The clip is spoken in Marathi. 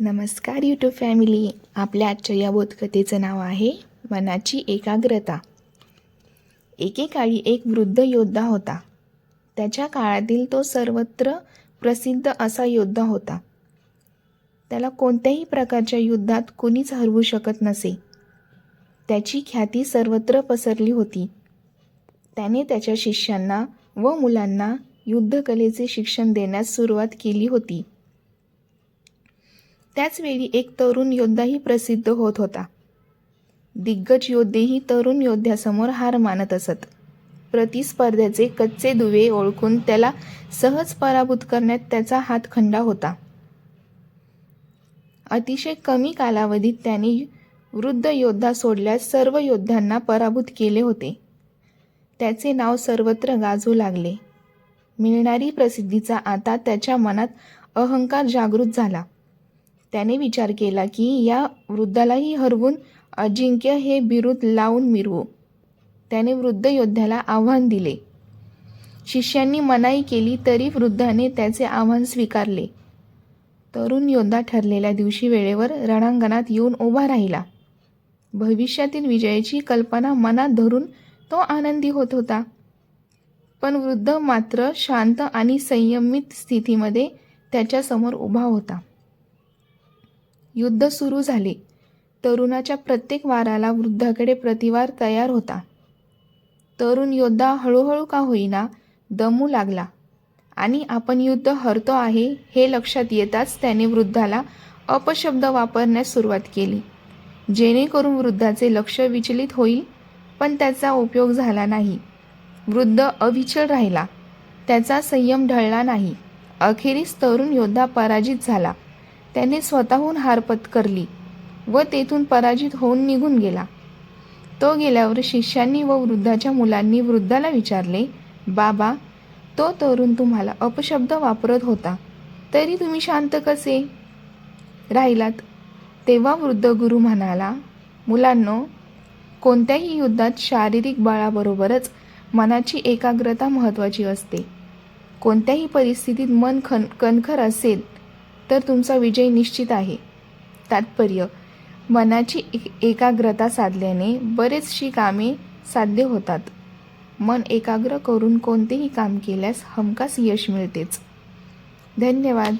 नमस्कार यूट्यूब फॅमिली आपल्या आजच्या या बोधकथेचं नाव आहे मनाची एकाग्रता. एकेकाळी एक वृद्ध योद्धा होता. त्याच्या काळातील तो सर्वत्र प्रसिद्ध असा योद्धा होता. त्याला कोणत्याही प्रकारच्या युद्धात कुणीच हरवू शकत नसे. त्याची ख्याती सर्वत्र पसरली होती. त्याने त्याच्या शिष्यांना व मुलांना युद्धकलेचे शिक्षण देण्यास सुरुवात केली होती. त्याचवेळी एक तरुण योद्धाही प्रसिद्ध होत होता. दिग्गज योद्धेही तरुण योद्ध्यासमोर हार मानत असत. प्रतिस्पर्ध्याचे कच्चे दुवे ओळखून त्याला सहज पराभूत करण्यात त्याचा हातखंडा होता. अतिशय कमी कालावधीत त्याने वृद्ध योद्धा सोडल्यास सर्व योद्ध्यांना पराभूत केले होते. त्याचे नाव सर्वत्र गाजू लागले. मिळणारी प्रसिद्धीचा आता त्याच्या मनात अहंकार जागृत झाला. त्याने विचार केला की या वृद्धालाही हरवून अजिंक्य हे बिरुद लावून मिरवू. त्याने वृद्ध योद्ध्याला आव्हान दिले. शिष्यांनी मनाई केली तरी वृद्धाने त्याचे आव्हान स्वीकारले. तरुण योद्धा ठरलेल्या दिवशी वेळेवर रणांगणात येऊन उभा राहिला. भविष्यातील विजयाची कल्पना मनात धरून तो आनंदी होत होता. पण वृद्ध मात्र शांत आणि संयमित स्थितीमध्ये त्याच्यासमोर उभा होता. युद्ध सुरू झाले. तरुणाच्या प्रत्येक वाराला वृद्धाकडे प्रतिवार तयार होता. तरुण योद्धा हळूहळू का होईना दमू लागला. आणि आपण युद्ध हरतो आहे हे लक्षात येताच त्याने वृद्धाला अपशब्द वापरण्यास सुरुवात केली. जेणेकरून वृद्धाचे लक्ष विचलित होईल पण त्याचा उपयोग झाला नाही. वृद्ध अविचल राहिला. त्याचा संयम ढळला नाही. अखेरीस तरुण योद्धा पराजित झाला. त्याने स्वतःहून हार पत्करली व तेथून पराजित होऊन निघून गेला. तो गेल्यावर शिष्यांनी व वृद्धाच्या मुलांनी वृद्धाला विचारले बाबा तो तरुण तुम्हाला अपशब्द वापरत होता तरी तुम्ही शांत कसे? राहिलात. तेव्हा वृद्ध गुरु म्हणाला मुलांनो कोणत्याही युद्धात शारीरिक बळाबरोबरच मनाची एकाग्रता महत्त्वाची असते. कोणत्याही परिस्थितीत मन खन कणखर असेल तर तुमचा विजय निश्चित आहे. तात्पर्य मनाची एक एकाग्रता साधल्याने बरेचशी कामे साध्य होतात. मन एकाग्र करून कोणतेही काम केल्यास हमखास यश मिळतेच. धन्यवाद.